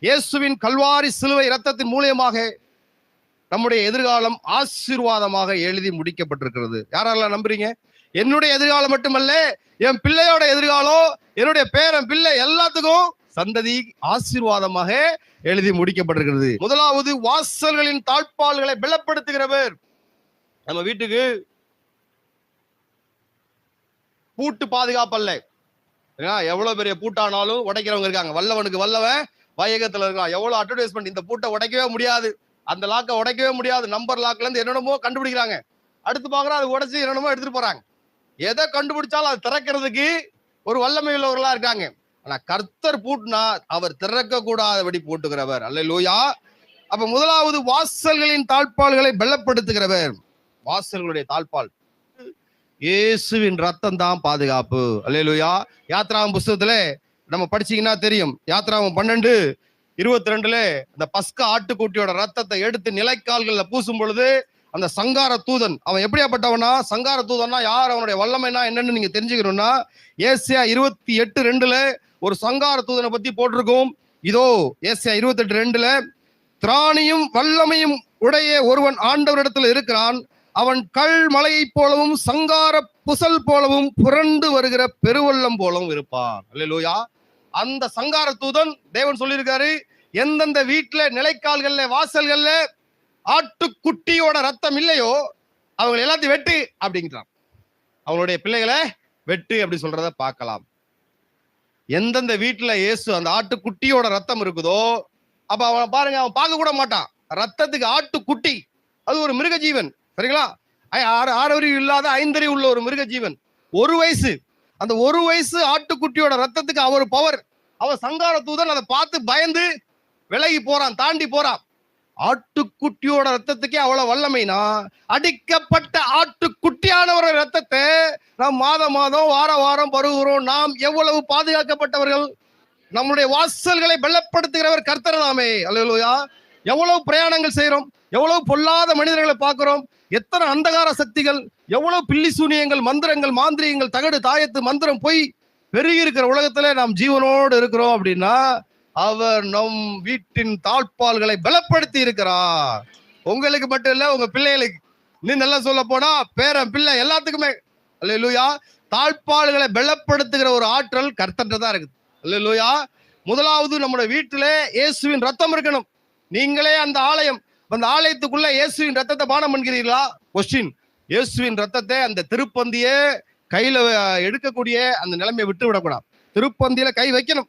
இயேசுவின் கல்வாரி சிலுவை இரத்தத்தின் மூலியமாக நம்முடைய எதிர்காலம் ஆசீர்வாதமாக எழுதி முடிக்கப்பட்டிருக்கிறது. யாரெல்லாம் நம்புறீங்க? என்னுடைய எதிர்காலம் மட்டுமல்ல என் பிள்ளையோட எதிர்காலம் என்னுடைய பேரன் பிள்ளை எல்லாத்துக்கும் சந்ததி ஆசீர்வாதமாக எழுதி முடிக்கப்பட்டிருக்கிறது. முதலாவது வாசல்களின் தாழ்பால்களை பலப்படுத்துகிறவர். நம்ம வீட்டுக்கு பூட்டு பாதுகாப்பல்ல ஏன்னா, எவ்வளவு பெரிய பூட்டானாலும் உடைக்கிறவங்க இருக்காங்க. வல்லவனுக்கு வல்லவன் வையகத்துல இருக்கான் எவ்வளவு அட்வர்டைஸ்மெண்ட் இந்த பூட்டை உடைக்கவே முடியாது. அந்த லாக்கை உடைக்கவே முடியாது. நம்பர் லாக்ல இருந்து என்னென்னமோ கண்டுபிடிக்கிறாங்க. அடுத்து பாக்குறோம் அது உடைச்சு என்னென்னமோ எடுத்துட்டு போறாங்க. எதை கண்டுபிடிச்சாலும் அது திறக்கிறதுக்கு ஒரு வல்லமை உள்ளவர்களா இருக்காங்க. ஆனா கர்த்தர் பூட்டினா அவர் திறக்க கூடாதபடி பூட்டுகிறவர். அல்ல லூயா அப்ப முதலாவது வாசல்களின் தாழ்பால்களை பலப்படுத்துகிறவர். வாசல்களுடைய தாழ்பால் இயேசுவின் ரத்தம் தான் பாதுகாப்பு. அல்லேலூயா. யாத்ரா புஸ்தகத்துல நம்ம படிச்சீங்கன்னா தெரியும். யாத்ராவும் பன்னெண்டு இருபத்தி ரெண்டுல அந்த பஸ்கா ஆட்டுக்குட்டியோட ரத்தத்தை எடுத்து நிலைக்கால்களில் பூசும் பொழுது அந்த சங்கார தூதன் அவன் எப்படியாப்பட்டவனா? சங்கார தூதன்னா யார்? அவனுடைய வல்லமைனா என்னன்னு நீங்க தெரிஞ்சுக்கணும்னா ஏசியா இருபத்தி எட்டு ரெண்டுல ஒரு சங்கார தூதனை பத்தி போட்டிருக்கோம். இதோ ஏசியா இருபத்தி எட்டு ரெண்டுல திராணியும் வல்லமையும் உடைய ஒருவன் ஆண்டவரிடத்துல இருக்கிறான். அவன் கல் மலையைப் போலவும் சங்கார புசல் போலவும் புரண்டு வருகிற பெருவெள்ளம் போலவும் இருப்பான். அல்லேலூயா. அந்த சங்கார தூதன் தேவன் சொல்லியிருக்காரு எந்தெந்த வீட்டுல நிலைக்கால்கள்ல வாசல்கள்ல ஆட்டுக்குட்டியோட ரத்தம் இல்லையோ அவங்க எல்லாத்தையும் வெட்டு அப்படிங்கிறான். அவங்களுடைய பிள்ளைகளை வெட்டு அப்படி சொல்றத பார்க்கலாம். எந்தெந்த வீட்டுல இயேசு அந்த ஆட்டுக்குட்டியோட ரத்தம் இருக்குதோ அப்ப அவன் பாருங்க அவன் பார்க்க கூட மாட்டான். ரத்தத்துக்கு ஆட்டுக்குட்டி அது ஒரு மிருக ஜீவன் சரிங்களா? ஐ- ஆறு ஆறறிவு இல்லாத ஐந்தறிவு உள்ள ஒரு மிருக ஜீவன் ஒரு வயசு அந்த ஒரு வயசு ஆட்டுக்குட்டியோட ரத்தத்துக்கு அவர் பவர் அவர் சங்கார தூதன் அதை பார்த்து பயந்து விலகி போறான் தாண்டி போறான். ஆட்டுக்குட்டியோட ரத்தத்துக்கே அவ்வளவு வல்லமைனா அடிக்கப்பட்ட ஆட்டுக்குட்டியானவர ரத்தத்தை நாம் மாதம் மாதம் வார வாரம் பருகிறோம் நாம் எவ்வளவு பாதுகாக்கப்பட்டவர்கள்? நம்முடைய வாசல்களை பலப்படுத்துகிறவர் கர்த்தர் நாமே அல்லா எவ்வளவு பிரயாணங்கள் செய்கிறோம் எவ்வளவு பொல்லாத மனிதர்களை பார்க்குறோம்? எத்தனை அந்தகார சக்திகள்? எவ்வளவு பில்லி சூனியங்கள் மந்திரங்கள் மாந்திரியங்கள் தகடு தாயத்து மந்திரம் போய் பெருகி இருக்கிற உலகத்துல நாம் ஜீவனோடு இருக்கிறோம் அப்படின்னா அவர் நம் வீட்டின் தாழ்பால்களை பலப்படுத்தி இருக்கிறார். உங்களுக்கு மட்டும் இல்ல உங்க பிள்ளைகளுக்கு நீ நல்லா சொல்ல போனா பேரன் பிள்ளை எல்லாத்துக்குமே. அல்லா தாழ்பால்களை பலப்படுத்துகிற ஒரு ஆற்றல் கர்த்தன்றதா இருக்குது இருக்குது. அல்லேலூயா. முதலாவது நம்முடைய வீட்டிலே இயேசுவின் ரத்தம் இருக்கணும். நீங்களே அந்த ஆலயம் அந்த ஆலயத்துக்குள்ள இயேசுவின் ரத்தத்தை பானம் பண்ணுகிறீர்களா? கொஸ்டின் இயேசுவின் ரத்தத்தை அந்த திருப்பந்தியே கையில எடுக்கக்கூடிய அந்த நிலைமையை விட்டு விடக்கூடாது திருப்பந்தியில கை வைக்கணும்.